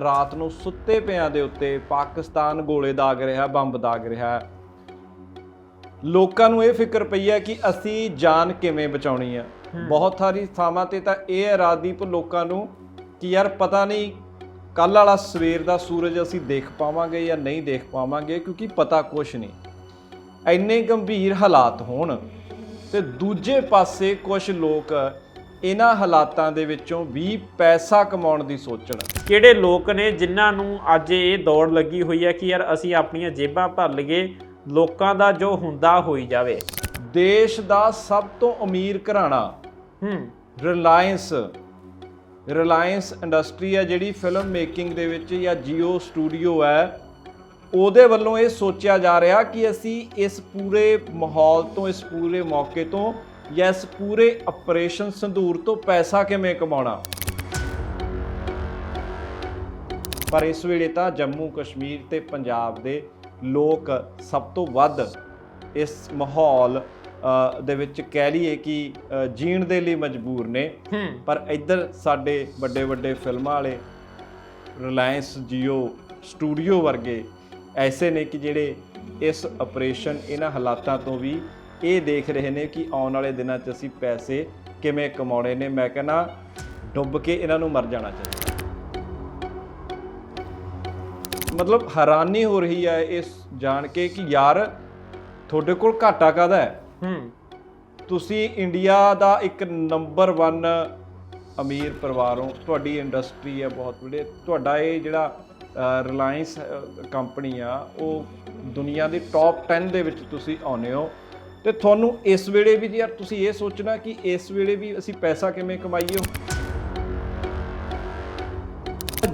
ਰਾਤ ਨੂੰ ਸੁੱਤੇ ਪਿਆਂ ਦੇ ਉੱਤੇ ਪਾਕਿਸਤਾਨ ਗੋਲੇ ਦਾਗ ਰਿਹਾ ਬੰਬ ਦਾਗ ਰਿਹਾ ਲੋਕਾਂ ਨੂੰ ਇਹ ਫਿਕਰ ਪਈ ਹੈ ਕਿ ਅਸੀਂ ਜਾਨ ਕਿਵੇਂ ਬਚਾਉਣੀ ਆ ਬਹੁਤ ਸਾਰੀ ਥਾਵਾਂ ਤੇ ਤਾਂ ਇਹ ਹੈ ਰਾਜਦੀਪ ਲੋਕਾਂ ਨੂੰ ਕਿ ਯਾਰ ਪਤਾ ਨਹੀਂ ਕੱਲ ਵਾਲਾ ਸਵੇਰ ਦਾ ਸੂਰਜ ਅਸੀਂ ਦੇਖ ਪਾਵਾਂਗੇ ਜਾਂ ਨਹੀਂ ਦੇਖ ਪਾਵਾਂਗੇ ਕਿਉਂਕਿ ਪਤਾ ਕੁਛ ਨਹੀਂ। ਇੰਨੇ ਗੰਭੀਰ ਹਾਲਾਤ ਹੋਣ ਤੇ ਦੂਜੇ ਪਾਸੇ ਕੁਝ ਲੋਕ ਇਹਨਾਂ ਹਾਲਾਤਾਂ ਦੇ ਵਿੱਚੋਂ ਵੀ ਪੈਸਾ ਕਮਾਉਣ ਦੀ ਸੋਚਣ। ਕਿਹੜੇ ਲੋਕ ਨੇ ਜਿਨ੍ਹਾਂ ਨੂੰ ਅੱਜ ਇਹ ਦੌੜ ਲੱਗੀ ਹੋਈ ਹੈ ਕਿ ਯਾਰ ਅਸੀਂ ਆਪਣੀਆਂ ਜੇਬਾਂ ਭਰ ਲਈਏ ਲੋਕਾਂ ਦਾ ਜੋ ਹੁੰਦਾ ਹੋਈ ਜਾਵੇ। ਦੇਸ਼ ਦਾ ਸਭ ਤੋਂ ਅਮੀਰ ਘਰਾਣਾ ਹੂੰ। ਰਿਲਾਇੰਸ ਰਿਲਾਇੰਸ ਇੰਡਸਟਰੀ ਹੈ ਜਿਹੜੀ ਫਿਲਮ ਮੇਕਿੰਗ ਦੇ ਵਿੱਚ ਜਾਂ ਜੀਓ ਸਟੂਡੀਓ ਹੈ। ਉਹਦੇ ਵੱਲੋਂ ਇਹ ਸੋਚਿਆ ਜਾ ਰਿਹਾ ਕਿ ਅਸੀਂ ਇਸ ਪੂਰੇ ਮਾਹੌਲ ਤੋਂ ਇਸ ਪੂਰੇ ਮੌਕੇ ਤੋਂ ਇਸ ਪੂਰੇ ਆਪਰੇਸ਼ਨ ਸੰਧੂਰ ਤੋਂ ਪੈਸਾ ਕਿਵੇਂ ਕਮਾਉਣਾ? ਪਰ ਇਸ ਵੇਲੇ ਤਾਂ ਜੰਮੂ ਕਸ਼ਮੀਰ ਤੇ ਪੰਜਾਬ ਦੇ ਲੋਕ ਸਭ ਤੋਂ ਵੱਧ ਇਸ ਮਾਹੌਲ ਦੇ ਵਿੱਚ ਕਹਿ ਲਈਏ ਕਿ ਜੀਣ ਦੇ ਲਈ ਮਜਬੂਰ ਨੇ। ਪਰ ਇੱਧਰ ਸਾਡੇ ਵੱਡੇ ਵੱਡੇ ਫਿਲਮਾਂ ਵਾਲੇ ਰਿਲਾਇੰਸ ਜੀਓ ਸਟੂਡੀਓ ਵਰਗੇ ਐਸੇ ਨੇ ਕਿ ਜਿਹੜੇ ਇਸ ਆਪਰੇਸ਼ਨ ਇਹਨਾਂ ਹਾਲਾਤਾਂ ਤੋਂ ਵੀ ਇਹ ਦੇਖ ਰਹੇ ਨੇ ਕਿ ਆਉਣ ਵਾਲੇ ਦਿਨਾਂ 'ਚ ਅਸੀਂ ਪੈਸੇ ਕਿਵੇਂ ਕਮਾਉਣੇ ਨੇ। ਮੈਂ ਕਹਿੰਦਾ ਡੁੱਬ ਕੇ ਇਹਨਾਂ ਨੂੰ ਮਰ ਜਾਣਾ ਚਾਹੀਦਾ। ਮਤਲਬ ਹੈਰਾਨੀ ਹੋ ਰਹੀ ਹੈ ਇਸ ਜਾਣ ਕੇ ਕਿ ਯਾਰ ਤੁਹਾਡੇ ਕੋਲ ਘਾਟਾ ਕਾਦਾ ਹੈ? ਹੂੰ। ਤੁਸੀਂ ਇੰਡੀਆ ਦਾ ਇੱਕ ਨੰਬਰ 1 ਅਮੀਰ ਪਰਿਵਾਰੋਂ ਤੁਹਾਡੀ ਇੰਡਸਟਰੀ ਹੈ ਬਹੁਤ ਵੱਡੇ। ਤੁਹਾਡਾ ਇਹ ਜਿਹੜਾ ਰਿਲਾਇੰਸ ਕੰਪਨੀ ਆ ਉਹ ਦੁਨੀਆ ਦੀ ਟੌਪ 10 ਦੇ ਵਿੱਚ ਤੁਸੀਂ ਆਉਨੇ ਹੋ। ਤੇ ਤੁਹਾਨੂੰ ਇਸ ਵੇਲੇ ਵੀ ਯਾਰ ਤੁਸੀਂ ਇਹ ਸੋਚਣਾ ਕਿ ਇਸ ਵੇਲੇ ਵੀ ਅਸੀਂ ਪੈਸਾ ਕਿਵੇਂ ਕਮਾਈਏ?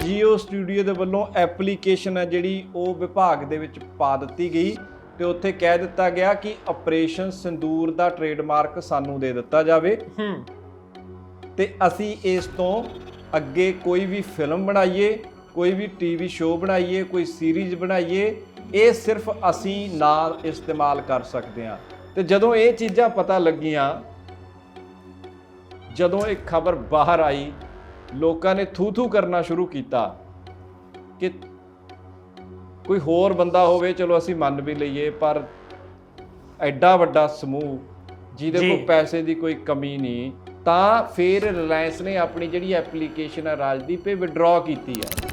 ਜੀਓ ਸਟੂਡੀਓ ਦੇ ਵੱਲੋਂ ਐਪਲੀਕੇਸ਼ਨ ਹੈ ਜਿਹੜੀ ਉਹ ਵਿਭਾਗ ਦੇ ਵਿੱਚ ਪਾ ਦਿੱਤੀ ਗਈ ਤੇ ਉੱਥੇ ਕਹਿ ਦਿੱਤਾ ਗਿਆ ਕਿ ਆਪਰੇਸ਼ਨ ਸਿੰਦੂਰ ਦਾ ਟ੍ਰੇਡਮਾਰਕ ਸਾਨੂੰ ਦੇ ਦਿੱਤਾ ਜਾਵੇ। ਹੂੰ। ਤੇ ਅਸੀਂ ਇਸ ਤੋਂ ਅੱਗੇ ਕੋਈ ਵੀ ਫਿਲਮ ਬਣਾਈਏ ਕੋਈ ਵੀ ਟੀਵੀ ਸ਼ੋਅ ਬਣਾਈਏ ਕੋਈ ਸੀਰੀਜ਼ ਬਣਾਈਏ ਇਹ ਸਿਰਫ ਅਸੀਂ ਨਾਲ ਇਸਤੇਮਾਲ ਕਰ ਸਕਦੇ ਹਾਂ। ਤੇ ਜਦੋਂ ਇਹ ਚੀਜ਼ਾਂ ਪਤਾ ਲੱਗੀਆਂ ਜਦੋਂ ਇਹ ਖਬਰ ਬਾਹਰ ਆਈ ਲੋਕਾਂ ਨੇ ਥੂ ਥੂ ਕਰਨਾ ਸ਼ੁਰੂ ਕੀਤਾ ਕਿ ਕੋਈ ਹੋਰ ਬੰਦਾ ਹੋਵੇ ਚਲੋ ਅਸੀਂ ਮੰਨ ਵੀ ਲਈਏ ਪਰ ਐਡਾ ਵੱਡਾ ਸਮੂਹ ਜਿਹਦੇ। ਕੋਲ ਪੈਸੇ ਦੀ ਕੋਈ ਕਮੀ ਨਹੀਂ ਤਾਂ ਫਿਰ ਰਿਲਾਇੰਸ ਨੇ ਆਪਣੀ ਜਿਹੜੀ ਐਪਲੀਕੇਸ਼ਨ ਹੈ ਰਾਜਦੀਪ ਇਹ ਵਿਡਰਾ ਕੀਤੀ ਹੈ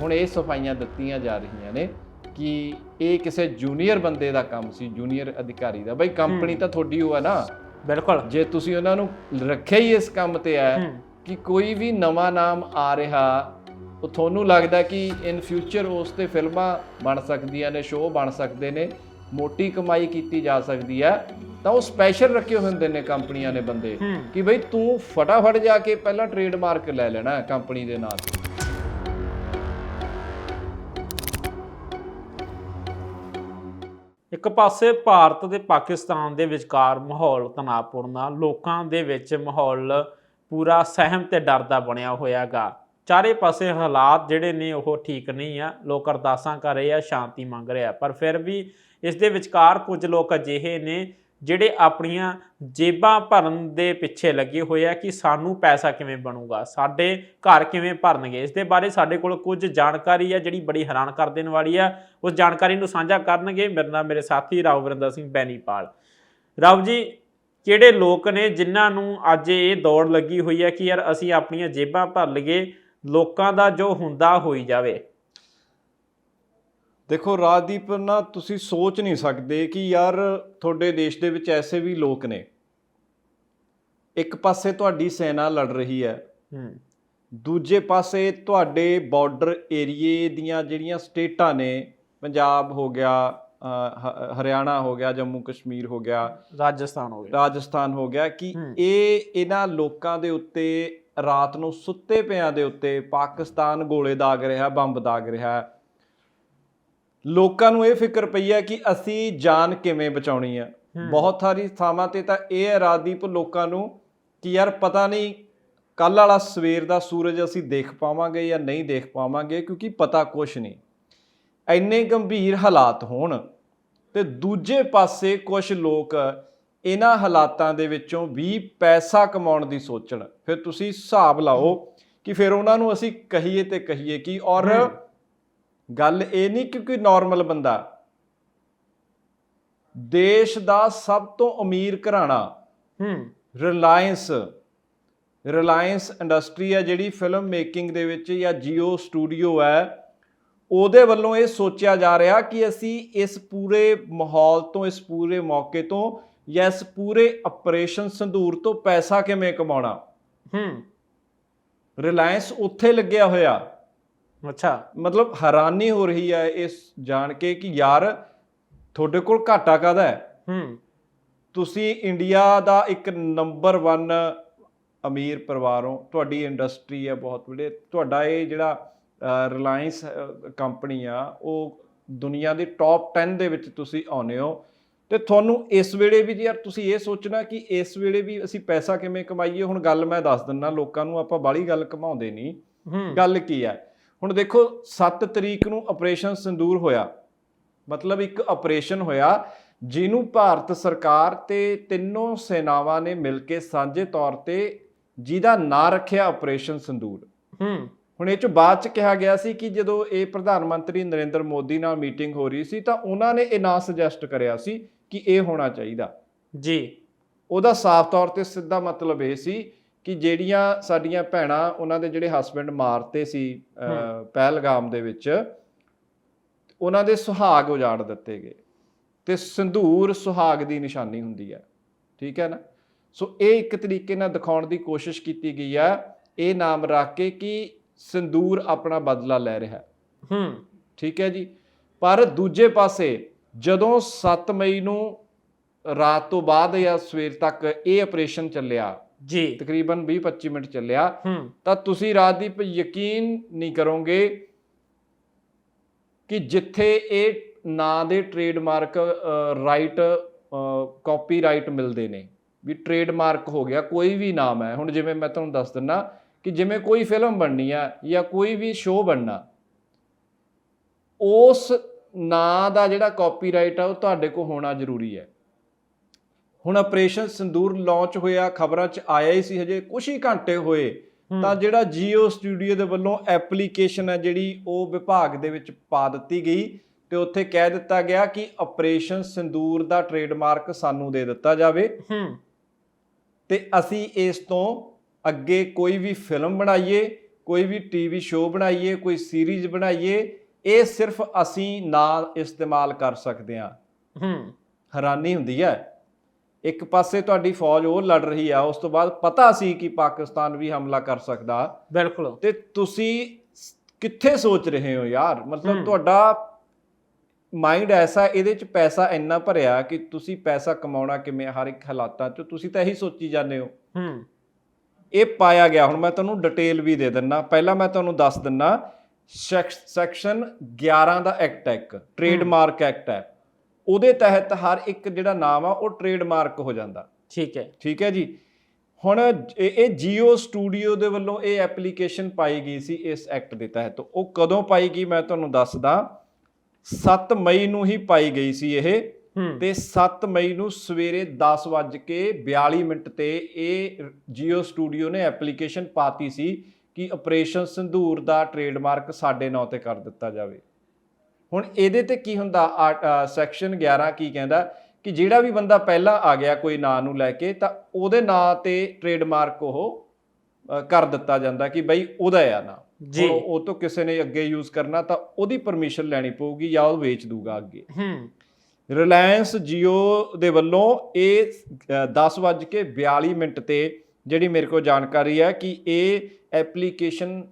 ਹੁਣ ਇਹ ਸਫਾਈਆਂ ਦਿੱਤੀਆਂ ਜਾ ਰਹੀਆਂ ਨੇ ਕਿ ਇਹ ਕਿਸੇ ਜੂਨੀਅਰ ਬੰਦੇ ਦਾ ਕੰਮ ਸੀ ਜੂਨੀਅਰ ਅਧਿਕਾਰੀ ਦਾ। ਬਈ ਕੰਪਨੀ ਤਾਂ ਤੁਹਾਡੀ ਹੋਆ ਨਾ। ਬਿਲਕੁਲ। ਜੇ ਤੁਸੀਂ ਉਹਨਾਂ ਨੂੰ ਰੱਖਿਆ ਹੀ ਇਸ ਕੰਮ ਤੇ ਹੈ। ਕਿ ਕੋਈ ਵੀ ਨਵਾਂ ਨਾਮ ਆ ਰਿਹਾ ਉਹ ਤੁਹਾਨੂੰ ਲੱਗਦਾ ਕਿ ਇਨ ਫਿਊਚਰ ਉਸ ਤੇ ਫਿਲਮਾਂ ਬਣ ਸਕਦੀਆਂ ਨੇ ਸ਼ੋਅ ਬਣ ਸਕਦੇ ਨੇ ਮੋਟੀ ਕਮਾਈ ਕੀਤੀ ਜਾ ਸਕਦੀ ਹੈ ਤਾਂ ਉਹ ਸਪੈਸ਼ਲ ਰੱਖੇ ਹੁੰਦੇ ਨੇ ਕੰਪਨੀਆਂ ਨੇ ਬੰਦੇ। ਕਿ ਬਈ ਤੂੰ ਫਟਾਫਟ ਜਾ ਕੇ ਪਹਿਲਾਂ ਟ੍ਰੇਡਮਾਰਕ ਲੈ ਲੈਣਾ ਕੰਪਨੀ ਦੇ ਨਾਂ ਤੇ। ਇੱਕ ਪਾਸੇ ਭਾਰਤ ਤੇ ਪਾਕਿਸਤਾਨ ਦੇ ਵਿਚਕਾਰ ਮਾਹੌਲ ਤਣਾਅਪੂਰਨ ਆ। ਲੋਕਾਂ ਦੇ ਵਿੱਚ ਮਾਹੌਲ ਪੂਰਾ ਸਹਿਮ ਤੇ ਡਰ ਦਾ ਬਣਿਆ ਹੋਇਆਗਾ। ਚਾਰੇ ਪਾਸੇ ਹਾਲਾਤ ਜਿਹੜੇ ਨੇ ਉਹ ਠੀਕ ਨਹੀਂ ਆ। ਲੋਕ ਅਰਦਾਸਾਂ ਕਰ ਰਹੇ ਆ, ਸ਼ਾਂਤੀ ਮੰਗ ਰਹੇ ਆ। ਪਰ ਫਿਰ ਵੀ ਇਸ ਦੇ ਵਿਚਕਾਰ ਕੁਝ ਲੋਕ ਅਜਿਹੇ ਨੇ ਜਿਹੜੇ ਆਪਣੀਆਂ ਜੇਬਾਂ ਭਰਨ ਦੇ ਪਿੱਛੇ ਲੱਗੇ ਹੋਏ ਆ ਕਿ ਸਾਨੂੰ ਪੈਸਾ ਕਿਵੇਂ ਬਣੂਗਾ, ਸਾਡੇ ਘਰ ਕਿਵੇਂ ਭਰਨਗੇ, ਇਸ ਦੇ ਬਾਰੇ ਸਾਡੇ ਕੋਲ ਕੁਝ ਜਾਣਕਾਰੀ ਆ ਜਿਹੜੀ ਬੜੀ ਹੈਰਾਨ ਕਰ ਦੇਣ ਵਾਲੀ ਆ। ਉਸ ਜਾਣਕਾਰੀ ਨੂੰ ਸਾਂਝਾ ਕਰਨਗੇ ਮੇਰੇ ਨਾਲ ਮੇਰੇ ਸਾਥੀ ਰਾਵ ਵਰਿੰਦਰ ਸਿੰਘ ਬੈਨੀਪਾਲ। ਰਾਵ ਜੀ, ਕਿਹੜੇ ਲੋਕ ਨੇ ਜਿਨ੍ਹਾਂ ਨੂੰ ਅੱਜ ਇਹ ਦੌੜ ਲੱਗੀ ਹੋਈ ਹੈ ਕਿ ਯਾਰ ਅਸੀਂ ਆਪਣੀਆਂ ਜੇਬਾਂ ਭਰ ਲਈਏ, ਲੋਕਾਂ ਦਾ ਜੋ ਹੁੰਦਾ ਹੋਈ ਜਾਵੇ? ਦੇਖੋ ਰਾਜਦੀਪ ਨਾ ਤੁਸੀਂ ਸੋਚ ਨਹੀਂ ਸਕਦੇ ਕਿ ਯਾਰ ਤੁਹਾਡੇ ਦੇਸ਼ ਦੇ ਵਿੱਚ ਐਸੇ ਵੀ ਲੋਕ ਨੇ। ਇੱਕ ਪਾਸੇ ਤੁਹਾਡੀ ਸੈਨਾ ਲੜ ਰਹੀ ਹੈ। ਹੂੰ। ਦੂਜੇ ਪਾਸੇ ਤੁਹਾਡੇ ਬਾਰਡਰ ਏਰੀਏ ਦੀਆਂ ਜਿਹੜੀਆਂ ਸਟੇਟਾਂ ਨੇ ਪੰਜਾਬ ਹੋ ਗਿਆ ਹਰਿਆਣਾ ਹੋ ਗਿਆ ਜੰਮੂ ਕਸ਼ਮੀਰ ਹੋ ਗਿਆ ਰਾਜਸਥਾਨ ਹੋ ਗਿਆ। ਰਾਜਸਥਾਨ ਹੋ ਗਿਆ ਕਿ। ਇਹ ਇਹਨਾਂ ਲੋਕਾਂ ਦੇ ਉੱਤੇ ਰਾਤ ਨੂੰ ਸੁੱਤੇ ਪਿਆਂ ਦੇ ਉੱਤੇ ਪਾਕਿਸਤਾਨ ਗੋਲੇ ਦਾਗ ਰਿਹਾ ਬੰਬ ਦਾਗ ਰਿਹਾ। ਲੋਕਾਂ ਨੂੰ ਇਹ ਫਿਕਰ ਪਈ ਹੈ ਕਿ ਅਸੀਂ ਜਾਨ ਕਿਵੇਂ ਬਚਾਉਣੀ ਹੈ। ਬਹੁਤ ਸਾਰੀ ਥਾਵਾਂ ਤੇ ਤਾਂ ਇਹ ਹੈ ਰਾਜਦੀਪ ਲੋਕਾਂ ਨੂੰ ਕਿ ਯਾਰ ਪਤਾ ਨਹੀਂ ਕੱਲ ਵਾਲਾ ਸਵੇਰ ਦਾ ਸੂਰਜ ਅਸੀਂ ਦੇਖ ਪਾਵਾਂਗੇ ਜਾਂ ਨਹੀਂ ਦੇਖ ਪਾਵਾਂਗੇ ਕਿਉਂਕਿ ਪਤਾ ਕੁਛ ਨਹੀਂ ਇੰਨੇ ਗੰਭੀਰ ਹਾਲਾਤ ਹੋਣ ਤੇ ਦੂਜੇ ਪਾਸੇ ਕੁਝ ਲੋਕ ਇਹਨਾਂ ਹਾਲਾਤਾਂ ਦੇ ਵਿੱਚੋਂ ਵੀ ਪੈਸਾ ਕਮਾਉਣ ਦੀ ਸੋਚਣ ਫਿਰ ਤੁਸੀਂ ਹਿਸਾਬ ਲਾਓ ਕਿ ਫਿਰ ਉਹਨਾਂ ਨੂੰ ਅਸੀਂ ਕਹੀਏ ਤੇ ਕਹੀਏ ਕੀ ਔਰ। ਗੱਲ ਇਹ ਨਹੀਂ ਕਿ ਕੋਈ ਨਾਰਮਲ ਬੰਦਾ ਦੇਸ਼ ਦਾ ਸਭ ਤੋਂ ਅਮੀਰ ਘਰਾਣਾ ਹੂੰ। ਰਿਲਾਇੰਸ ਰਿਲਾਇੰਸ ਇੰਡਸਟਰੀ ਹੈ ਜਿਹੜੀ ਫਿਲਮ ਮੇਕਿੰਗ ਦੇ ਵਿੱਚ ਜਾਂ ਜੀਓ ਸਟੂਡੀਓ ਹੈ। ਉਹਦੇ ਵੱਲੋਂ ਇਹ ਸੋਚਿਆ ਜਾ ਰਿਹਾ ਕਿ ਅਸੀਂ ਇਸ ਪੂਰੇ ਮਾਹੌਲ ਤੋਂ ਇਸ ਪੂਰੇ ਮੌਕੇ ਤੋਂ ਜਾਂ ਇਸ ਪੂਰੇ ਆਪਰੇਸ਼ਨ ਸੰਧੂਰ ਤੋਂ ਪੈਸਾ ਕਿਵੇਂ ਕਮਾਉਣਾ। ਹੂੰ। ਰਿਲਾਇੰਸ ਉੱਥੇ ਲੱਗਿਆ ਹੋਇਆ। ਅੱਛਾ। ਮਤਲਬ ਹੈਰਾਨੀ ਹੋ ਰਹੀ ਹੈ ਇਸ ਜਾਣ ਕੇ ਕਿ ਯਾਰ ਤੁਹਾਡੇ ਕੋਲ ਘਾਟਾ ਕਾਦਾ ਹੈ? ਹੂੰ। ਤੁਸੀਂ ਇੰਡੀਆ ਦਾ ਇੱਕ ਨੰਬਰ 1 ਅਮੀਰ ਪਰਿਵਾਰੋਂ ਤੁਹਾਡੀ ਇੰਡਸਟਰੀ ਹੈ ਬਹੁਤ ਵੱਡੇ ਤੁਹਾਡਾ ਇਹ ਜਿਹੜਾ ਰਿਲਾਇੰਸ ਕੰਪਨੀ ਆ ਉਹ ਦੁਨੀਆ ਦੀ ਟੌਪ 10 ਦੇ ਵਿੱਚ ਤੁਸੀਂ ਆਉਨੇ ਹੋ। ਤੇ ਤੁਹਾਨੂੰ ਇਸ ਵੇਲੇ ਵੀ ਯਾਰ ਤੁਸੀਂ ਇਹ ਸੋਚਣਾ ਕਿ ਇਸ ਵੇਲੇ ਵੀ ਅਸੀਂ ਪੈਸਾ ਕਿਵੇਂ ਕਮਾਈਏ? ਹੁਣ ਗੱਲ ਮੈਂ ਦੱਸ ਦਿੰਨਾ ਲੋਕਾਂ ਨੂੰ ਆਪਾਂ ਬਾਹਲੀ ਗੱਲ ਕਮਾਉਂਦੇ ਨਹੀਂ। ਗੱਲ ਕੀ ਹੈ? ਹੁਣ ਦੇਖੋ 7 ਤਰੀਕ ਨੂੰ ਆਪਰੇਸ਼ਨ ਸਿੰਦੂਰ ਹੋਇਆ। ਮਤਲਬ ਇੱਕ ਆਪਰੇਸ਼ਨ ਹੋਇਆ ਜਿਹਨੂੰ ਭਾਰਤ ਸਰਕਾਰ ਤੇ ਤਿੰਨੋਂ ਸੈਨਾਵਾਂ ਨੇ ਮਿਲ ਕੇ ਸਾਂਝੇ ਤੌਰ ਤੇ ਜਿਹਦਾ ਨਾਂ ਰੱਖਿਆ ਆਪਰੇਸ਼ਨ ਸਿੰਦੂਰ। ਹੂੰ। ਹੁਣ ਇਹ ਚ ਬਾਅਦ ਚ ਕਿਹਾ ਗਿਆ ਸੀ ਕਿ ਜਦੋਂ ਇਹ ਪ੍ਰਧਾਨ ਮੰਤਰੀ ਨਰਿੰਦਰ ਮੋਦੀ ਨਾਲ ਮੀਟਿੰਗ ਹੋ ਰਹੀ ਸੀ ਤਾਂ ਉਹਨਾਂ ਨੇ ਇਹ ਨਾਂ ਸੁਜੈਸਟ ਕਰਿਆ ਸੀ ਕਿ ਇਹ ਹੋਣਾ ਚਾਹੀਦਾ। ਜੀ। ਉਹਦਾ ਸਾਫ਼ ਤੌਰ ਤੇ ਸਿੱਧਾ ਮਤਲਬ ਇਹ ਸੀ ਕਿ ਜਿਹੜੀਆਂ ਸਾਡੀਆਂ ਭੈਣਾਂ ਉਹਨਾਂ ਦੇ ਜਿਹੜੇ ਹਸਬੰਡ ਮਾਰਤੇ ਸੀ। ਪਹਿਲਗਾਮ ਦੇ ਵਿੱਚ ਉਹਨਾਂ ਦੇ ਸੁਹਾਗ ਉਜਾੜ ਦਿੱਤੇ ਗਏ। ਤੇ ਸਿੰਧੂਰ ਸੁਹਾਗ ਦੀ ਨਿਸ਼ਾਨੀ ਹੁੰਦੀ ਹੈ। ਠੀਕ ਹੈ ਨਾ? ਸੋ ਇਹ ਇੱਕ ਤਰੀਕੇ ਨਾਲ ਦਿਖਾਉਣ ਦੀ ਕੋਸ਼ਿਸ਼ ਕੀਤੀ ਗਈ ਹੈ ਇਹ ਨਾਮ ਰੱਖ ਕੇ ਕਿ ਸਿੰਦੂਰ ਆਪਣਾ ਬਦਲਾ ਲੈ ਰਿਹਾ ਹੈ। ਹੂੰ। ਠੀਕ ਹੈ ਜੀ? ਪਰ ਦੂਜੇ ਪਾਸੇ ਜਦੋਂ 7 ਮਈ ਨੂੰ ਰਾਤ ਤੋਂ ਬਾਅਦ ਜਾਂ ਸਵੇਰ ਤੱਕ ਇਹ ਆਪਰੇਸ਼ਨ ਚੱਲਿਆ ਜੀ। ਤਕਰੀਬਨ 20-25 ਮਿੰਟ ਚੱਲਿਆ। ਤਾਂ ਤੁਸੀਂ ਰਾਜਦੀਪ ਯਕੀਨ ਨਹੀਂ ਕਰੋਗੇ ਕਿ ਜਿੱਥੇ ਇਹ ਨਾਂ ਦੇ ਟ੍ਰੇਡਮਾਰਕ ਰਾਈਟ ਕਾਪੀਰਾਈਟ ਮਿਲਦੇ ਨੇ। ਵੀ ਟ੍ਰੇਡਮਾਰਕ ਹੋ ਗਿਆ ਕੋਈ ਵੀ ਨਾਮ ਹੈ। ਹੁਣ ਜਿਵੇਂ ਮੈਂ ਤੁਹਾਨੂੰ ਦੱਸ ਦਿੰਨਾ ਕਿ ਜਿਵੇਂ ਕੋਈ ਫਿਲਮ ਬਣਨੀ ਆ ਜਾਂ ਕੋਈ ਵੀ ਸ਼ੋਅ ਬਣਨਾ ਉਸ ਨਾਂ ਦਾ ਜਿਹੜਾ ਕਾਪੀਰਾਈਟ ਆ ਉਹ ਤੁਹਾਡੇ ਕੋਲ ਹੋਣਾ ਜ਼ਰੂਰੀ ਹੈ। ਹੁਣ ਆਪਰੇਸ਼ਨ ਸਿੰਦੂਰ ਲਾਂਚ ਹੋਇਆ ਖਬਰਾਂ 'ਚ ਆਇਆ ਹੀ ਸੀ ਹਜੇ ਕੁਝ ਹੀ ਘੰਟੇ ਹੋਏ। ਤਾਂ ਜਿਹੜਾ ਜੀਓ ਸਟੂਡੀਓ ਦੇ ਵੱਲੋਂ ਐਪਲੀਕੇਸ਼ਨ ਹੈ ਜਿਹੜੀ ਉਹ ਵਿਭਾਗ ਦੇ ਵਿੱਚ ਪਾ ਦਿੱਤੀ ਗਈ ਤੇ ਉੱਥੇ ਕਹਿ ਦਿੱਤਾ ਗਿਆ ਕਿ ਆਪਰੇਸ਼ਨ ਸਿੰਦੂਰ ਦਾ ਟ੍ਰੇਡਮਾਰਕ ਸਾਨੂੰ ਦੇ ਦਿੱਤਾ ਜਾਵੇ। ਤੇ ਅਸੀਂ ਇਸ ਤੋਂ ਅੱਗੇ ਕੋਈ ਵੀ ਫਿਲਮ ਬਣਾਈਏ ਕੋਈ ਵੀ ਟੀਵੀ ਸ਼ੋਅ ਬਣਾਈਏ ਕੋਈ ਸੀਰੀਜ਼ ਬਣਾਈਏ ਇਹ ਸਿਰਫ ਅਸੀਂ ਨਾ ਇਸਤੇਮਾਲ ਕਰ ਸਕਦੇ ਹੂੰ। ਹੈਰਾਨੀ ਹੁੰਦੀ ਹੈ। ਇੱਕ ਪਾਸੇ ਤੁਹਾਡੀ ਫੌਜ ਉਹ ਲੜ ਰਹੀ ਆ ਉਸ ਤੋਂ ਬਾਅਦ ਪਤਾ ਸੀ ਕਿ ਪਾਕਿਸਤਾਨ ਵੀ ਹਮਲਾ ਕਰ ਸਕਦਾ। ਬਿਲਕੁਲ। ਤੇ ਤੁਸੀਂ ਕਿੱਥੇ ਸੋਚ ਰਹੇ ਹੋ ਯਾਰ? ਮਤਲਬ। ਤੁਹਾਡਾ ਮਾਈਂਡ ਐਸਾ ਇਹਦੇ ਚ ਪੈਸਾ ਇੰਨਾ ਭਰਿਆ ਕਿ ਤੁਸੀਂ ਪੈਸਾ ਕਮਾਉਣਾ ਕਿਵੇਂ ਹਰ ਇੱਕ ਹਾਲਾਤਾਂ 'ਚ? ਤੁਸੀਂ ਤਾਂ ਇਹੀ ਸੋਚੀ ਜਾਂਦੇ ਹੋ। ਹੂੰ। ਇਹ ਪਾਇਆ ਗਿਆ। ਹੁਣ ਮੈਂ ਤੁਹਾਨੂੰ ਡਿਟੇਲ ਵੀ ਦੇ ਦਿੰਨਾ। ਪਹਿਲਾਂ ਮੈਂ ਤੁਹਾਨੂੰ ਦੱਸ ਦਿੰਨਾ ਸੈਕਸ਼ਨ 11 ਦਾ ਐਕਟ ਹੈ ਇੱਕ ਟ੍ਰੇਡਮਾਰਕ ਐਕਟ ਹੈ। ਉਹਦੇ ਤਹਿਤ ਹਰ ਇੱਕ ਜਿਹੜਾ ਨਾਮ ਆ ਉਹ ਟ੍ਰੇਡਮਾਰਕ ਹੋ ਜਾਂਦਾ। ਠੀਕ ਹੈ। ਠੀਕ ਹੈ ਜੀ? ਹੁਣ ਇਹ ਜੀਓ ਸਟੂਡੀਓ ਦੇ ਵੱਲੋਂ ਇਹ ਐਪਲੀਕੇਸ਼ਨ ਪਾਈ ਗਈ ਸੀ ਇਸ ਐਕਟ ਦੇ ਤਹਿਤ। ਉਹ ਕਦੋਂ ਪਾਈ ਗਈ ਮੈਂ ਤੁਹਾਨੂੰ ਦੱਸਦਾ। 7 ਮਈ ਨੂੰ ਹੀ ਪਾਈ ਗਈ ਸੀ ਇਹ। ਤੇ 7 ਮਈ ਨੂੰ ਸਵੇਰੇ 10:42 ਮਿੰਟ ਤੇ ਇਹ ਜੀਓ ਸਟੂਡੀਓ ਨੇ ਐਪਲੀਕੇਸ਼ਨ ਪਾਤੀ ਸੀ ਕਿ ਆਪਰੇਸ਼ਨ ਸੰਧੂਰ ਦਾ ਟ੍ਰੇਡਮਾਰਕ ਸਾਡੇ ਨਾਂ ਤੇ ਕਰ ਦਿੱਤਾ ਜਾਵੇ। ਹੁਣ ਇਹਦੇ ਤੇ ਕੀ ਹੁੰਦਾ ਸੈਕਸ਼ਨ 11 ਕੀ ਕਹਿੰਦਾ ਕਿ ਜਿਹੜਾ ਵੀ ਬੰਦਾ ਪਹਿਲਾਂ ਆ ਗਿਆ ਕੋਈ ਨਾਂ ਨੂੰ ਲੈ ਕੇ ਤਾਂ ਉਹਦੇ ਨਾਂ ਤੇ ਟ੍ਰੇਡਮਾਰਕ ਉਹ ਕਰ ਦਿੱਤਾ ਜਾਂਦਾ ਕਿ ਬਈ ਉਹਦਾ ਆ ਨਾਂ ਜੀ। ਉਹ ਤੋਂ ਕਿਸੇ ਨੇ ਅੱਗੇ ਯੂਜ਼ ਕਰਨਾ ਤਾਂ ਉਹਦੀ ਪਰਮਿਸ਼ਨ ਲੈਣੀ ਪਊਗੀ ਜਾਂ ਉਹ ਵੇਚ ਦੂਗਾ ਅੱਗੇ ਹੂੰ ਰਿਲਾਇੰਸ ਜੀਓ ਦੇ ਵੱਲੋਂ ਇਹ 10:42 ਮਿੰਟ ਤੇ ਜਿਹੜੀ ਮੇਰੇ ਕੋਲ ਜਾਣਕਾਰੀ ਹੈ ਕਿ ਇਹ ਐਪਲੀਕੇਸ਼ਨ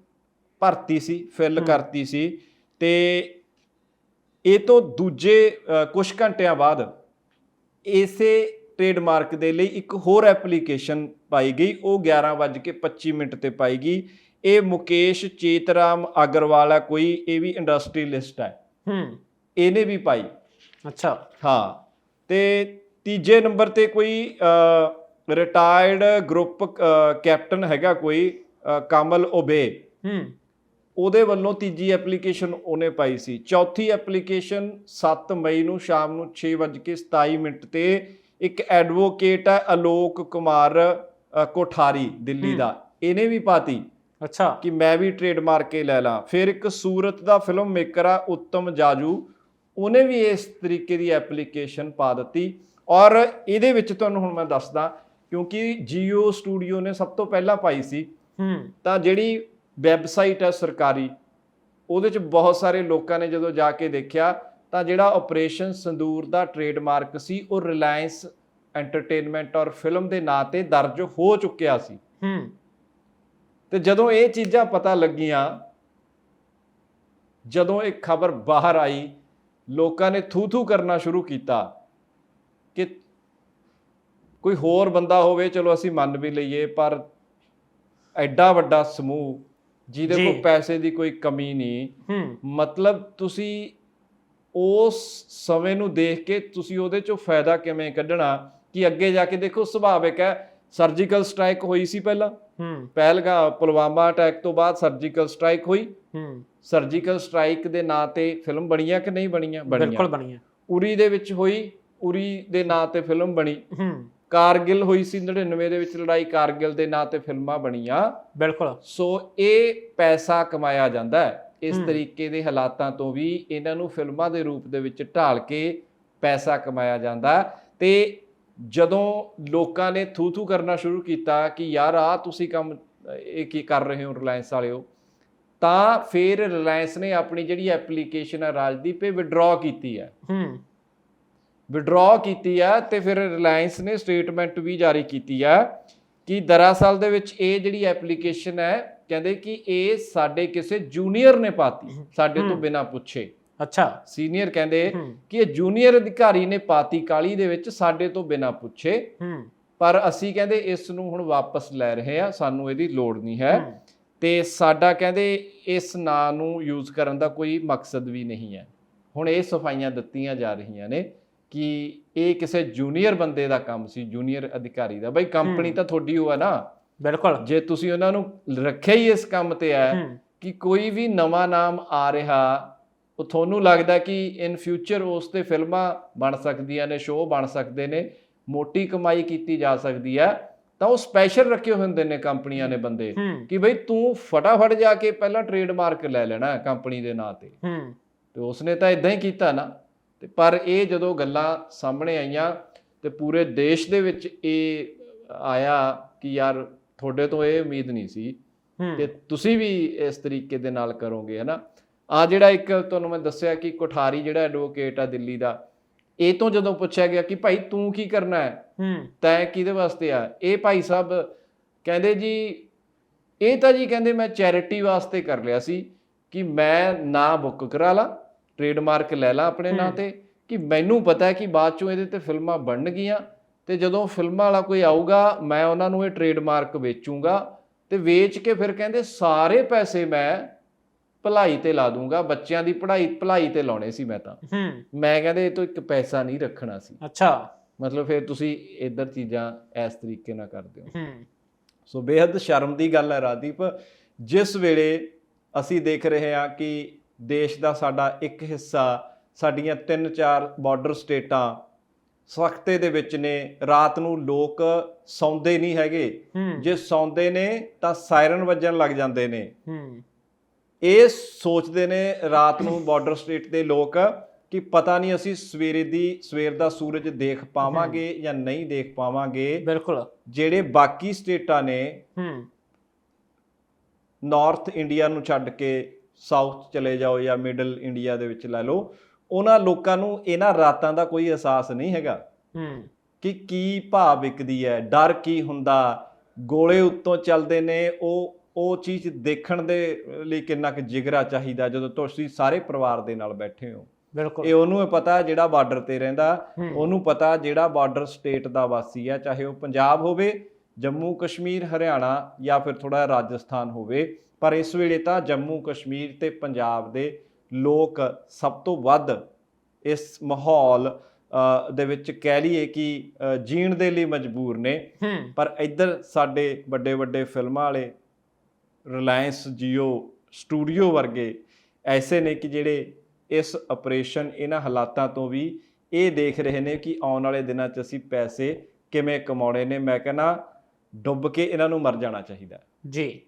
ਭਰਤੀ ਸੀ ਫਿਲ। ਕਰਤੀ ਸੀ ਤੇ ਇਹ ਤੋਂ ਦੂਜੇ ਕੁਝ ਘੰਟਿਆਂ ਬਾਅਦ ਇਸੇ ਟ੍ਰੇਡਮਾਰਕ ਦੇ ਲਈ ਇੱਕ ਹੋਰ ਐਪਲੀਕੇਸ਼ਨ ਪਾਈ ਗਈ। ਉਹ 11:25 ਮਿੰਟ ਤੇ ਪਾਈ ਗਈ। ਇਹ ਮੁਕੇਸ਼ ਚੇਤਰਾਮ ਅਗਰਵਾਲ ਹੈ ਕੋਈ ਇਹ ਵੀ ਇੰਡਸਟਰੀਲਿਸਟ ਹੈ ਹੂੰ। ਇਹਨੇ ਵੀ ਪਾਈ। ਅੱਛਾ। ਹਾਂ। ਤੇ ਤੀਜੇ ਨੰਬਰ ਤੇ ਕੋਈ ਰਿਟਾਇਰਡ ਗਰੁੱਪ ਕੈਪਟਨ ਹੈਗਾ ਕੋਈ ਕਮਲ ਓਬੇ। ਹੂੰ। ਉਹਦੇ ਵੱਲੋਂ ਤੀਜੀ ਐਪਲੀਕੇਸ਼ਨ ਉਹਨੇ ਪਾਈ ਸੀ। ਚੌਥੀ ਐਪਲੀਕੇਸ਼ਨ 7 ਮਈ ਨੂੰ ਸ਼ਾਮ ਨੂੰ 6:27 ਮਿੰਟ ਤੇ ਇੱਕ ਐਡਵੋਕੇਟ ਹੈ ਅਲੋਕ ਕੁਮਾਰ ਕੋਠਾਰੀ ਦਿੱਲੀ। ਦਾ। ਇਹਨੇ ਵੀ ਪਾਤੀ ਅੱਛਾ। ਕਿ ਮੈਂ ਵੀ ਟ੍ਰੇਡਮਾਰਕ ਕੇ ਲੈ ਲਾਂ। ਫਿਰ ਇੱਕ ਸੂਰਤ ਦਾ ਫਿਲਮ ਮੇਕਰ ਆ ਉੱਤਮ ਜਾਜੂ ਉਹਨੇ ਵੀ ਇਸ ਤਰੀਕੇ ਦੀ ਐਪਲੀਕੇਸ਼ਨ ਪਾ ਦਿੱਤੀ। ਔਰ ਇਹਦੇ ਵਿੱਚ ਤੁਹਾਨੂੰ ਹੁਣ ਮੈਂ ਦੱਸਦਾ ਕਿਉਂਕਿ ਜੀਓ ਸਟੂਡੀਓ ਨੇ ਸਭ ਤੋਂ ਪਹਿਲਾਂ ਪਾਈ ਸੀ। ਹੂੰ। ਤਾਂ ਜਿਹੜੀ ਵੈਬਸਾਈਟ ਹੈ ਸਰਕਾਰੀ। ਉਹਦੇ ਚ ਬਹੁਤ ਸਾਰੇ ਲੋਕਾਂ ਨੇ ਜਦੋਂ ਜਾ ਕੇ ਦੇਖਿਆ ਤਾਂ ਜਿਹੜਾ ਆਪਰੇਸ਼ਨ ਸੰਦੂਰ ਦਾ ਟ੍ਰੇਡਮਾਰਕ ਸੀ ਉਹ ਰਿਲਾਇੰਸ ਐਂਟਰਟੇਨਮੈਂਟ ਔਰ ਫਿਲਮ ਦੇ ਨਾਂ ਤੇ ਦਰਜ ਹੋ ਚੁੱਕਿਆ ਸੀ। ਹੂੰ। ਤੇ ਜਦੋਂ ਇਹ ਚੀਜ਼ਾਂ ਪਤਾ ਲੱਗੀਆਂ ਜਦੋਂ ਇਹ ਖਬਰ ਬਾਹਰ ਆਈ ਲੋਕਾਂ ਨੇ ਥੂ ਥੂ ਕਰਨਾ ਸ਼ੁਰੂ ਕੀਤਾ ਕਿ ਕੋਈ ਹੋਰ ਬੰਦਾ ਹੋਵੇ ਚਲੋ ਅਸੀਂ ਮੰਨ ਵੀ ਲਈਏ ਪਰ ਐਡਾ ਵੱਡਾ ਸਮੂਹ ਜਿਹਦੇ। ਕੋਲ ਪੈਸੇ ਦੀ ਕੋਈ ਕਮੀ ਨਹੀਂ। ਮਤਲਬ ਤੁਸੀਂ ਉਸ ਸਮੇਂ ਨੂੰ ਦੇਖ ਕੇ ਤੁਸੀਂ ਉਹਦੇ ਚੋਂ ਫਾਇਦਾ ਕਿਵੇਂ ਕੱਢਣਾ ਕਿ ਅੱਗੇ ਜਾ ਕੇ ਦੇਖੋ ਸੁਭਾਵਿਕ ਹੈ ਸਰਜੀਕਲ ਸਟ੍ਰਾਈਕ ਹੋਈ ਸੀ ਪਹਿਲਾਂ। ਹੂੰ। ਪਹਿਲਗਾ ਪੁਲਵਾਮਾ ਅਟੈਕ ਤੋਂ ਬਾਅਦ ਸਰਜੀਕਲ ਸਟ੍ਰਾਈਕ ਹੋਈ। ਹੂੰ। ਸਰਜੀਕਲ ਸਟ੍ਰਾਈਕ ਦੇ ਨਾਂ ਤੇ ਫਿਲਮ ਬਣੀਆਂ ਕਿ ਨਹੀਂ ਬਣੀਆਂ? ਬਿਲਕੁਲ ਬਣੀਆਂ। ਉਰੀ ਦੇ ਵਿੱਚ ਹੋਈ ਉਰੀ ਦੇ ਨਾਂ ਤੇ ਫਿਲਮ ਬਣੀ। ਕਾਰਗਿਲ ਹੋਈ ਸੀ 99 ਦੇ ਵਿੱਚ ਲੜਾਈ ਕਾਰਗਿਲ ਦੇ ਨਾਂ ਤੇ ਫਿਲਮਾਂ ਬਣੀਆਂ। ਬਿਲਕੁਲ। ਸੋ ਇਹ ਪੈਸਾ ਕਮਾਇਆ ਜਾਂਦਾ ਹੈ। ਇਸ ਹੂੰ। ਤਰੀਕੇ ਦੇ ਹਾਲਾਤਾਂ ਤੋਂ ਵੀ ਇਹਨਾਂ ਨੂੰ ਫਿਲਮਾਂ ਦੇ ਰੂਪ ਦੇ ਵਿੱਚ ਢਾਲ ਕੇ ਪੈਸਾ ਕਮਾਇਆ ਜਾਂਦਾ ਹੈ। ਤੇ ਜਦੋਂ ਲੋਕਾਂ ਨੇ ਥੂ ਥੂ ਕਰਨਾ ਸ਼ੁਰੂ ਕੀਤਾ ਕਿ ਯਾਰ ਆ ਤੁਸੀਂ ਕੰਮ ਇਹ ਕੀ ਕਰ ਰਹੇ ਹੋ ਰਿਲਾਇੰਸ ਵਾਲਿਓ? ਤਾਂ ਫਿਰ ਰਿਲਾਇੰਸ ਨੇ ਆਪਣੀ ਜਿਹੜੀ ਐਪਲੀਕੇਸ਼ਨ ਹੈ ਰਾਜਦੀਪ ਇਹ ਵਿਡਰਾਅ ਕੀਤੀ ਹੈ। ਹੂੰ। ਵਿਡਰਾਅ ਕੀਤੀ ਆ ਤੇ ਫਿਰ ਰਿਲਾਇੰਸ ਨੇ ਸਟੇਟਮੈਂਟ ਵੀ ਜਾਰੀ ਕੀਤੀ ਆ ਕਿ ਦਰਅਸਲ ਦੇ ਵਿੱਚ ਇਹ ਜਿਹੜੀ ਐਪਲੀਕੇਸ਼ਨ ਹੈ ਕਹਿੰਦੇ ਕਿ ਇਹ ਸਾਡੇ ਕਿਸੇ ਜੂਨੀਅਰ ਨੇ ਪਾਤੀ ਸਾਡੇ ਤੋਂ ਹੂੰ। ਬਿਨਾ ਪੁੱਛੇ। ਅੱਛਾ। ਸੀਨੀਅਰ ਕਹਿੰਦੇ ਹੂੰ। ਕਿ ਇਹ ਜੂਨੀਅਰ ਅਧਿਕਾਰੀ ਨੇ ਪਾਤੀ ਕਾਲੀ ਦੇ ਵਿੱਚ ਸਾਡੇ ਤੋਂ ਬਿਨਾ ਪੁੱਛੇ। ਹੂੰ। ਪਰ ਅਸੀਂ ਕਹਿੰਦੇ ਇਸ ਨੂੰ ਹੁਣ ਵਾਪਸ ਲੈ ਰਹੇ ਆ ਸਾਨੂੰ ਇਹਦੀ ਲੋੜ ਨਹੀਂ ਹੈ। ਹੂੰ, ਤੇ ਸਾਡਾ ਕਹਿੰਦੇ ਇਸ ਨਾਂ ਨੂੰ ਯੂਜ਼ ਕਰਨ ਦਾ ਕੋਈ ਮਕਸਦ ਵੀ ਨਹੀਂ ਹੈ। ਹੁਣ ਇਹ ਸਫਾਈਆਂ ਦਿੱਤੀਆਂ ਜਾ ਰਹੀਆਂ ਨੇ। ਕਿ ਇਹ ਕਿਸੇ ਜੂਨੀਅਰ ਬੰਦੇ ਦਾ ਕੰਮ ਸੀ ਜੂਨੀਅਰ ਅਧਿਕਾਰੀ ਦਾ। ਬਈ ਕੰਪਨੀ। ਤਾਂ ਤੁਹਾਡੀ ਹੋ ਆ ਨਾ। ਬਿਲਕੁਲ। ਜੇ ਤੁਸੀਂ ਉਹਨਾਂ ਨੂੰ ਰੱਖਿਆ ਹੀ ਇਸ ਕੰਮ ਤੇ ਹੂੰ ਕਿ ਕੋਈ ਵੀ ਨਵਾਂ ਨਾਮ ਆ ਰਿਹਾ ਉਹ ਤੁਹਾਨੂੰ ਲੱਗਦਾ ਕਿ ਇਨ ਫਿਊਚਰ ਉਸ ਤੇ ਫਿਲਮਾਂ ਬਣ ਸਕਦੀਆਂ ਨੇ ਸ਼ੋਅ ਬਣ ਸਕਦੇ ਨੇ ਮੋਟੀ ਕਮਾਈ ਕੀਤੀ ਜਾ ਸਕਦੀ ਹੈ ਤਾਂ ਉਹ ਸਪੈਸ਼ਲ ਰੱਖੇ ਹੁੰਦੇ ਨੇ ਕੰਪਨੀਆਂ ਨੇ ਬੰਦੇ। ਕਿ ਬਈ ਤੂੰ ਫਟਾਫਟ ਜਾ ਕੇ ਪਹਿਲਾਂ ਟ੍ਰੇਡਮਾਰਕ ਲੈ ਲੈਣਾ ਕੰਪਨੀ ਦੇ ਨਾਂ ਤੇ। ਤੇ ਉਸਨੇ ਤਾਂ ਇਦਾਂ ਹੀ ਕੀਤਾ ਨਾ। ਤੇ ਪਰ ਇਹ ਜਦੋਂ ਗੱਲਾਂ ਸਾਹਮਣੇ ਆਈਆਂ ਤੇ ਪੂਰੇ ਦੇਸ਼ ਦੇ ਵਿੱਚ ਇਹ ਆਇਆ ਕਿ ਯਾਰ ਤੁਹਾਡੇ ਤੋਂ ਇਹ ਉਮੀਦ ਨਹੀਂ ਸੀ ਕਿ ਤੁਸੀਂ ਵੀ ਇਸ ਤਰੀਕੇ ਦੇ ਨਾਲ ਕਰੋਗੇ ਹਨਾ? ਆ ਜਿਹੜਾ ਇੱਕ ਤੁਹਾਨੂੰ ਮੈਂ ਦੱਸਿਆ ਕਿ ਕੋਠਾਰੀ ਜਿਹੜਾ ਐਡਵੋਕੇਟ ਆ ਦਿੱਲੀ ਦਾ ਇਹ ਤੋਂ ਜਦੋਂ ਪੁੱਛਿਆ ਗਿਆ ਕਿ ਭਾਈ ਤੂੰ ਕੀ ਕਰਨਾ ਹੈ? ਹੂੰ। ਤੈਂ ਕਿਹਦੇ ਵਾਸਤੇ ਆ? ਇਹ ਭਾਈ ਸਾਹਿਬ ਕਹਿੰਦੇ ਜੀ ਇਹ ਤਾਂ ਜੀ ਕਹਿੰਦੇ ਮੈਂ ਚੈਰਿਟੀ ਵਾਸਤੇ ਕਰ ਲਿਆ ਸੀ ਕਿ ਮੈਂ ਨਾਂ ਬੁੱਕ ਕਰਾ ਲਾਂ ਟ੍ਰੇਡਮਾਰਕ ਲੈ ਲਾਂ ਆਪਣੇ ਨਾਂ। ਤੇ ਕਿ ਮੈਨੂੰ ਪਤਾ ਹੈ ਕਿ ਬਾਅਦ ਚੋਂ ਇਹਦੇ ਤੇ ਫਿਲਮਾਂ ਬਣਨਗੀਆਂ ਤੇ ਜਦੋਂ ਫਿਲਮਾਂ ਵਾਲਾ ਕੋਈ ਆਊਗਾ ਮੈਂ ਉਹਨਾਂ ਨੂੰ ਇਹ ਟ੍ਰੇਡਮਾਰਕ ਵੇਚੂੰਗਾ ਤੇ ਵੇਚ ਕੇ ਫਿਰ ਕਹਿੰਦੇ ਸਾਰੇ ਪੈਸੇ ਮੈਂ ਭਲਾਈ ਤੇ ਲਾ ਦੂੰਗਾ ਬੱਚਿਆਂ ਦੀ ਪੜ੍ਹਾਈ ਭਲਾਈ ਤੇ ਲਾਉਣੇ ਸੀ ਮੈਂ ਤਾਂ। ਮੈਂ ਕਹਿੰਦੇ ਇਹ ਤੋਂ ਇੱਕ ਪੈਸਾ ਨਹੀਂ ਰੱਖਣਾ ਸੀ। ਅੱਛਾ। ਮਤਲਬ ਫਿਰ ਤੁਸੀਂ ਇਧਰ ਚੀਜ਼ਾਂ ਇਸ ਤਰੀਕੇ ਨਾਲ ਕਰਦੇ ਹੋ। ਹੂੰ। ਸੋ ਬੇहद ਸ਼ਰਮ ਦੀ ਗੱਲ ਹੈ ਰਾਦੀਪ ਜਿਸ ਵੇਲੇ ਅਸੀਂ ਦੇਖ ਰਹੇ ਹਾਂ ਕਿ ਦੇਸ਼ ਦਾ ਸਾਡਾ ਇੱਕ ਹਿੱਸਾ ਸਾਡੀਆਂ ਤਿੰਨ ਚਾਰ ਬਾਰਡਰ ਸਟੇਟਾਂ ਸਖਤੇ ਦੇ ਵਿੱਚ ਨੇ। ਰਾਤ ਨੂੰ ਲੋਕ ਸੌਂਦੇ ਨਹੀਂ ਹੈਗੇ। ਜੇ ਸੌਂਦੇ ਨੇ ਤਾਂ ਸਾਇਰਨ ਵੱਜਣ ਲੱਗ ਜਾਂਦੇ ਨੇ। ਇਹ ਸੋਚਦੇ ਨੇ ਰਾਤ ਨੂੰ ਬਾਰਡਰ ਸਟੇਟ ਦੇ ਲੋਕ ਕਿ ਪਤਾ ਨਹੀਂ ਅਸੀਂ ਸਵੇਰੇ ਦੀ ਸਵੇਰ ਦਾ ਸੂਰਜ ਦੇਖ ਪਾਵਾਂਗੇ ਜਾਂ ਨਹੀਂ ਦੇਖ ਪਾਵਾਂਗੇ। ਬਿਲਕੁਲ। ਜਿਹੜੇ ਬਾਕੀ ਸਟੇਟਾਂ ਨੇ ਹੂੰ। ਨਾਰਥ ਇੰਡੀਆ ਨੂੰ ਛੱਡ ਕੇ ਸਾਊਥ ਚਲੇ ਜਾਓ ਜਾਂ ਮਿਡਲ ਇੰਡੀਆ ਦੇ ਵਿੱਚ ਲੈ ਲਓ ਉਹਨਾਂ ਲੋਕਾਂ ਨੂੰ ਇਹਨਾਂ ਰਾਤਾਂ ਦਾ ਕੋਈ ਅਹਿਸਾਸ ਨਹੀਂ ਹੈਗਾ। ਹੂੰ। ਕਿ ਕੀ ਭਾਅ ਵਿਕਦੀ ਹੈ ਡਰ ਕੀ ਹੁੰਦਾ ਗੋਲੇ ਉੱਤੋਂ ਚੱਲਦੇ ਨੇ ਉਹ ਉਹ ਚੀਜ਼ ਦੇਖਣ ਦੇ ਲਈ ਕਿੰਨਾ ਕੁ ਜਿਗਰਾ ਚਾਹੀਦਾ ਜਦੋਂ ਤੁਸੀਂ ਸਾਰੇ ਪਰਿਵਾਰ ਦੇ ਨਾਲ ਬੈਠੇ ਹੋ। ਬਿਲਕੁਲ। ਇਹ ਉਹਨੂੰ ਪਤਾ ਜਿਹੜਾ ਬਾਰਡਰ ਤੇ ਰਹਿੰਦਾ। ਉਹਨੂੰ ਪਤਾ ਜਿਹੜਾ ਬਾਰਡਰ ਸਟੇਟ ਦਾ ਵਾਸੀ ਹੈ ਚਾਹੇ ਉਹ ਪੰਜਾਬ ਹੋਵੇ ਜੰਮੂ ਕਸ਼ਮੀਰ ਹਰਿਆਣਾ ਜਾਂ ਫਿਰ ਥੋੜਾ ਰਾਜਸਥਾਨ ਹੋਵੇ ਪਰ ਇਸ ਵੇਲੇ ਤਾਂ ਜੰਮੂ ਕਸ਼ਮੀਰ ਤੇ ਪੰਜਾਬ ਦੇ ਲੋਕ ਸਭ ਤੋਂ ਵੱਧ ਇਸ ਮਾਹੌਲ ਦੇ ਵਿੱਚ ਕਹਿ ਲਈਏ ਕਿ ਜੀਣ ਦੇ ਲਈ ਮਜਬੂਰ ਨੇ। ਪਰ ਇੱਧਰ ਸਾਡੇ ਵੱਡੇ ਵੱਡੇ ਫਿਲਮਾਂ ਵਾਲੇ ਰਿਲਾਇੰਸ ਜੀਓ ਸਟੂਡੀਓ ਵਰਗੇ ਐਸੇ ਨੇ ਕਿ ਜਿਹੜੇ ਇਸ ਆਪਰੇਸ਼ਨ ਇਹਨਾਂ ਹਾਲਾਤਾਂ ਤੋਂ ਵੀ ਇਹ ਦੇਖ ਰਹੇ ਨੇ ਕਿ ਆਉਣ ਵਾਲੇ ਦਿਨਾਂ 'ਚ ਅਸੀਂ ਪੈਸੇ ਕਿਵੇਂ ਕਮਾਉਣੇ ਨੇ। ਮੈਂ ਕਹਿੰਦਾ ਡੁੱਬ ਕੇ ਇਹਨਾਂ ਨੂੰ ਮਰ ਜਾਣਾ ਚਾਹੀਦਾ। ਜੀ।